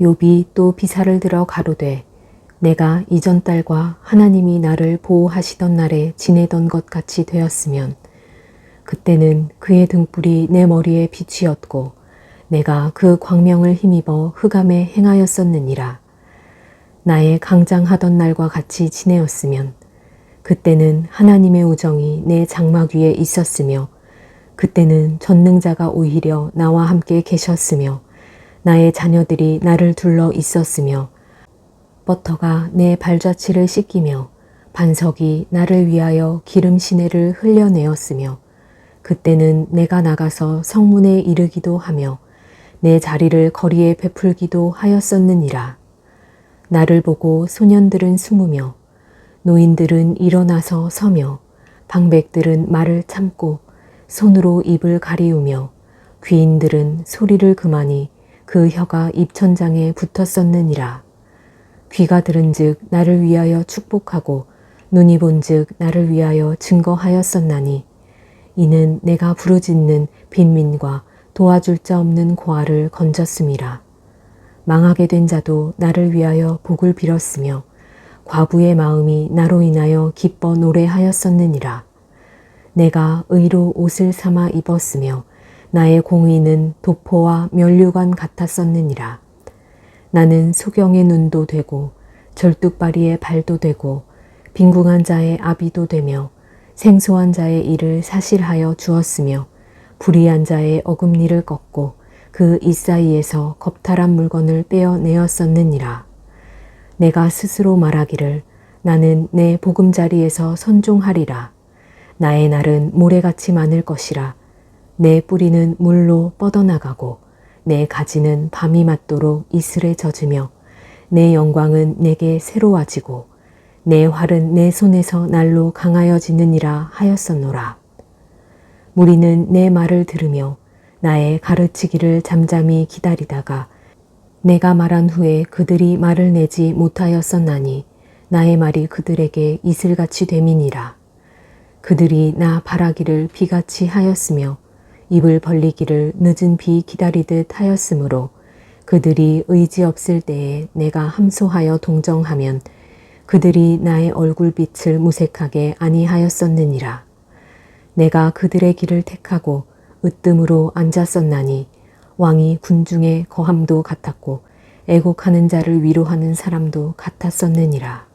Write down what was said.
욥이 또 비사를 들어 가로되 내가 이전 딸과 하나님이 나를 보호하시던 날에 지내던 것 같이 되었으면 그때는 그의 등불이 내 머리에 빛이었고 내가 그 광명을 힘입어 흑암에 행하였었느니라. 나의 강장하던 날과 같이 지내었으면 그때는 하나님의 우정이 내 장막 위에 있었으며 그때는 전능자가 오히려 나와 함께 계셨으며 나의 자녀들이 나를 둘러 있었으며 버터가 내 발자취를 씻기며 반석이 나를 위하여 기름 시내를 흘려내었으며 그때는 내가 나가서 성문에 이르기도 하며 내 자리를 거리에 베풀기도 하였었느니라. 나를 보고 소년들은 숨으며 노인들은 일어나서 서며 방백들은 말을 참고 손으로 입을 가리우며 귀인들은 소리를 그만이 그 혀가 입천장에 붙었었느니라. 귀가 들은즉 나를 위하여 축복하고 눈이 본즉 나를 위하여 증거하였었나니 이는 내가 부르짖는 빈민과 도와줄 자 없는 고아를 건졌음이라. 망하게 된 자도 나를 위하여 복을 빌었으며 과부의 마음이 나로 인하여 기뻐 노래하였었느니라. 내가 의로 옷을 삼아 입었으며 나의 공의는 도포와 면류관 같았었느니라. 나는 소경의 눈도 되고 절뚝바리의 발도 되고 빈궁한 자의 아비도 되며 생소한 자의 일을 사실하여 주었으며 불의한 자의 어금니를 꺾고 그 이사이에서 겁탈한 물건을 빼어내었었느니라. 내가 스스로 말하기를 나는 내 보금자리에서 선종하리라. 나의 날은 모래같이 많을 것이라. 내 뿌리는 물로 뻗어나가고 내 가지는 밤이 맞도록 이슬에 젖으며 내 영광은 내게 새로워지고 내 활은 내 손에서 날로 강하여지느니라 하였었노라. 무리는 내 말을 들으며 나의 가르치기를 잠잠히 기다리다가 내가 말한 후에 그들이 말을 내지 못하였었나니 나의 말이 그들에게 이슬같이 됨이니라. 그들이 나 바라기를 비같이 하였으며 입을 벌리기를 늦은 비 기다리듯 하였으므로 그들이 의지 없을 때에 내가 함소하여 동정하면 그들이 나의 얼굴빛을 무색하게 아니하였었느니라. 내가 그들의 길을 택하고 으뜸으로 앉았었나니 왕이 군중의 거함도 같았고 애곡하는 자를 위로하는 사람도 같았었느니라.